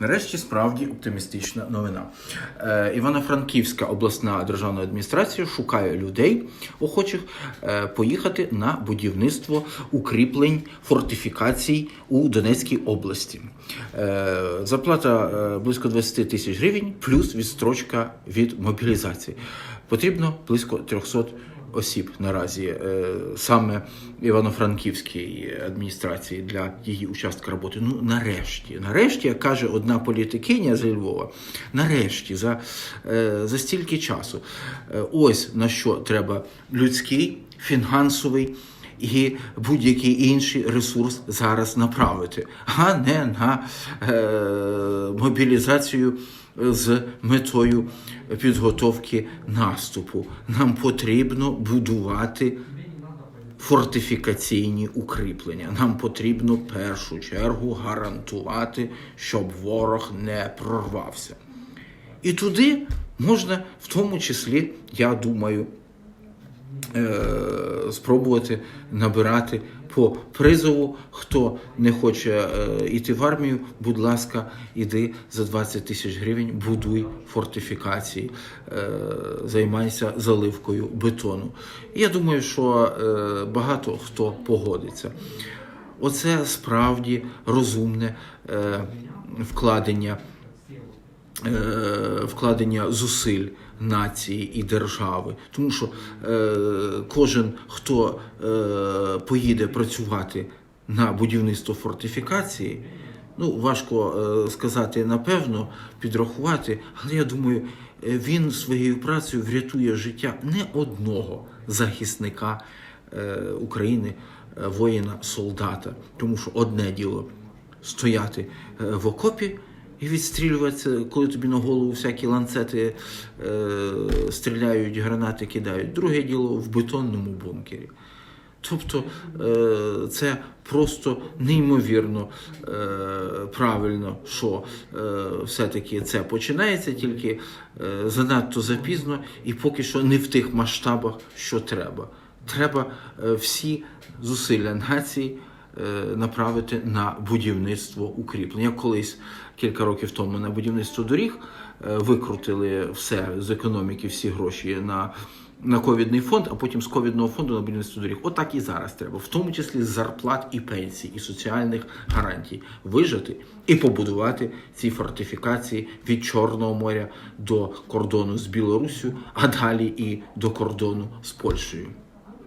Нарешті справді оптимістична новина. Е, Івано-Франківська обласна державна адміністрація шукає людей, охочих е, поїхати на будівництво укріплень фортифікацій у Донецькій області. Е, зарплата е, близько 20 тисяч гривень, плюс відстрочка від мобілізації. Потрібно близько 300 осіб наразі е, саме Івано-Франківській адміністрації для її участка роботи. Ну нарешті, нарешті, як каже одна політикиня з Львова, нарешті, за, е, за стільки часу. Е, Ось на що треба людський, фінансовий. І будь-який інший ресурс зараз направити, а не на е, мобілізацію з метою підготовки наступу. Нам потрібно будувати фортифікаційні укріплення. Нам потрібно в першу чергу гарантувати, щоб ворог не прорвався. І туди можна, в тому числі, я думаю, е, спробувати набирати по призову. Хто не хоче е, йти в армію, будь ласка, іди за 20 тисяч гривень, будуй фортифікації, е, займайся заливкою бетону. Я думаю, що е, багато хто погодиться. Оце справді розумне е, вкладення е, вкладення зусиль нації і держави. Тому що е, кожен, хто е, поїде працювати на будівництво фортифікації, ну важко е, сказати напевно, підрахувати, але я думаю, е, він своєю працею врятує життя не одного захисника е, України, е, воїна, солдата. Тому що одне діло стояти е, в окопі і відстрілюватися, коли тобі на голову всякі ланцети е, стріляють, гранати кидають. Друге діло в бетонному бункері. Тобто е, це просто неймовірно е, правильно, що е, все-таки це починається тільки е, занадто запізно і поки що не в тих масштабах, що треба. Треба е, всі зусилля нації направити на будівництво укріплень. Як колись кілька років тому на будівництво доріг е, викрутили все з економіки, всі гроші на. На ковідний фонд, а потім з ковідного фонду на будівництво доріг. Отак і зараз треба, в тому числі з зарплат і пенсій, і соціальних гарантій, вижити і побудувати ці фортифікації від Чорного моря до кордону з Білоруссю, а далі і до кордону з Польщею.